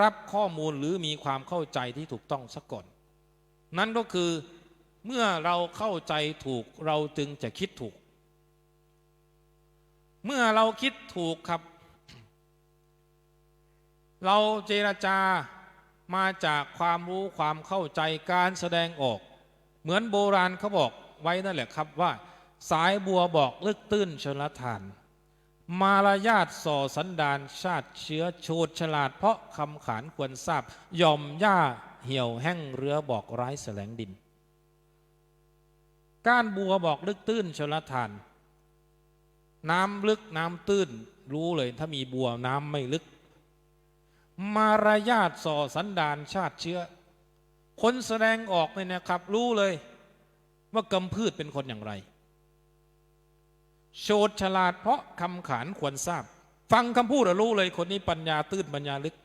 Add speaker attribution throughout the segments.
Speaker 1: รับข้อมูลหรือมีความเข้าใจที่ถูกต้องซะก่อน นั่นก็คือเมื่อเราเข้าใจถูกเราจึงจะคิดถูก เมื่อเราคิดถูกครับ เราเจรจามาจากความรู้ความเข้าใจการแสดงออก เหมือนโบราณเขาบอกไว้นั่นแหละครับว่า สายบัวบอกลึกตื้นชนละทาน มารยาทส่อสันดานชาติเชื้อโชดฉลาด เพราะคำขานควรทราบยอมย่าเหี่ยวแห้งเรือบอกร้ายแสลงดิน ก้านบัวบอกลึกตื้นชนละทาน น้ำลึกน้ำตื้นรู้เลยถ้ามีบัวน้ำไม่ลึก มารยาทส่อสันดานชาติเชื้อ คนแสดงออกเนี่ยนะครับ รู้เลยว่ากำพืชเป็นคนอย่างไร โฉดฉลาดเพราะคำขานควรทราบ ฟังคำพูดรู้เลยคนนี้ปัญญาตื้นปัญญาลึก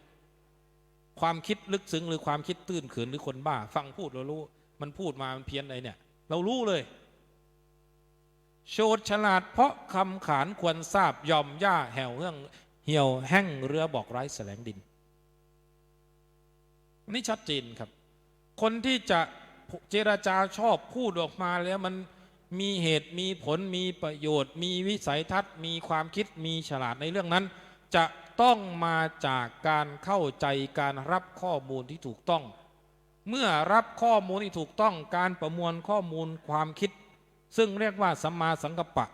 Speaker 1: ความคิดลึกซึ้งหรือความคิดตื้นเขินหรือคนบ้า ฟังพูดเรารู้ มันพูดมามันเพี้ยนอะไรเนี่ย เรารู้เลยโฉดฉลาดเพราะคำขานควรทราบยอมย่าแห่วเรื่องเหี่ยวแห้งเรือบอกไร้แสลงดินนี่ชัดเจนครับ คนที่จะเจรจาชอบพูดออกมาแล้วมัน มีเหตุมีผลมีประโยชน์ มีวิสัยทัศน์ มีความคิดมีฉลาดในเรื่องนั้น จะต้องมาจากการเข้าใจการรับข้อมูลที่ถูกต้อง เมื่อรับข้อมูลที่ถูกต้องการประมวลข้อมูลความคิด ซึ่งเรียกว่าสัมมาสังกัปปะ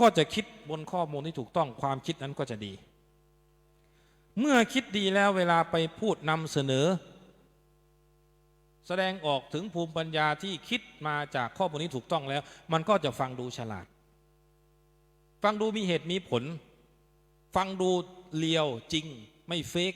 Speaker 1: ก็จะคิดบนข้อมูลที่ถูกต้องความคิดนั้นก็จะดี เมื่อคิดดีแล้วเวลาไปพูดนำเสนอ แสดงออกถึงภูมิปัญญาที่คิดมาจากข้อมูลนี้ถูกต้องแล้ว มันก็จะฟังดูฉลาด ฟังดูมีเหตุมีผล ฟังดูเลียวจริงไม่เฟก